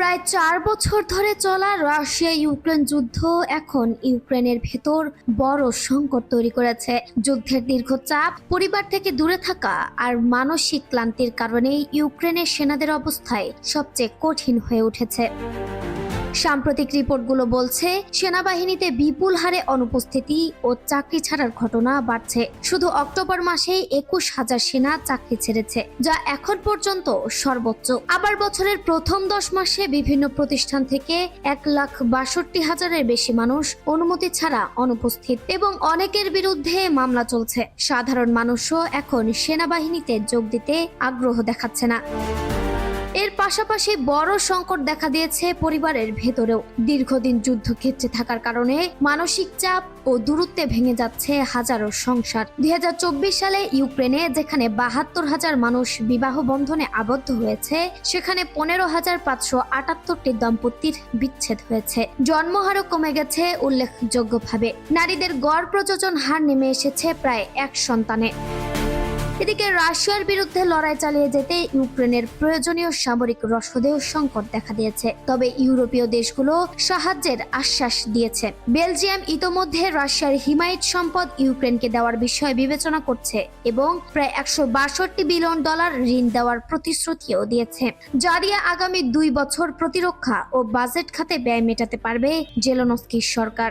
প্রায় চার বছর ধরে চলা রাশিয়া ইউক্রেন যুদ্ধ এখন ইউক্রেনের ভেতর বড় সংকট তৈরি করেছে। যুদ্ধের দীর্ঘ চাপ, পরিবার থেকে দূরে থাকা আর মানসিক ক্লান্তির কারণে ইউক্রেনের সেনাদের অবস্থায় সবচেয়ে কঠিন হয়ে উঠেছে। সাম্প্রতিক রিপোর্টগুলো বলছে, সেনাবাহিনীতে বিপুল হারে অনুপস্থিতি ও চাকরি ছাড়ার ঘটনা বাড়ছে। শুধু অক্টোবর মাসেই একুশ হাজার সেনা চাকরি ছেড়েছে, যা এখন পর্যন্ত সর্বোচ্চ। আবার বছরের প্রথম দশ মাসে বিভিন্ন প্রতিষ্ঠান থেকে এক লাখ বাষট্টি হাজারের বেশি মানুষ অনুমতি ছাড়া অনুপস্থিত এবং অনেকের বিরুদ্ধে মামলা চলছে। সাধারণ মানুষও এখন সেনাবাহিনীতে যোগ দিতে আগ্রহ দেখাচ্ছে না। পাশাপাশি বড় সংকট দেখা দিয়েছে পরিবারের ভেতরেও। দীর্ঘদিন যুদ্ধক্ষেত্রে থাকার কারণে মানসিক চাপ ও দূরত্বে ভেঙে যাচ্ছে হাজারো সংসার। দুই হাজার চব্বিশ সালে ইউক্রেনে, যেখানে বাহাত্তর হাজার মানুষ বিবাহ বন্ধনে আবদ্ধ হয়েছে, সেখানে পনেরো হাজার পাঁচশো আটাত্তরটি দম্পতির বিচ্ছেদ হয়েছে। জন্মহারও কমে গেছে উল্লেখযোগ্যভাবে। নারীদের গড় প্রযোজন হার নেমে এসেছে প্রায় এক সন্তানে। এদিকে রাশিয়ার বিরুদ্ধে লড়াই চালিয়ে যেতে ইউক্রেনের প্রয়োজনীয় সামরিক রসদেও সংকট দেখা দিয়েছে। তবে ইউরোপীয় দেশগুলো সাহায্যের আশ্বাস দিয়েছে। বেলজিয়াম ইতোমধ্যে রাশিয়ার হিমায়িত সম্পদ ইউক্রেনকে দেওয়ার বিষয়ে বিবেচনা করছে এবং প্রায় একশো বাষট্টি বিলিয়ন ডলার ঋণ দেওয়ার প্রতিশ্রুতিও দিয়েছে। যা দিয়ে আগামী দুই বছর প্রতিরক্ষা ও বাজেট খাতে ব্যয় মেটাতে পারবে জেলোনস্কির সরকার।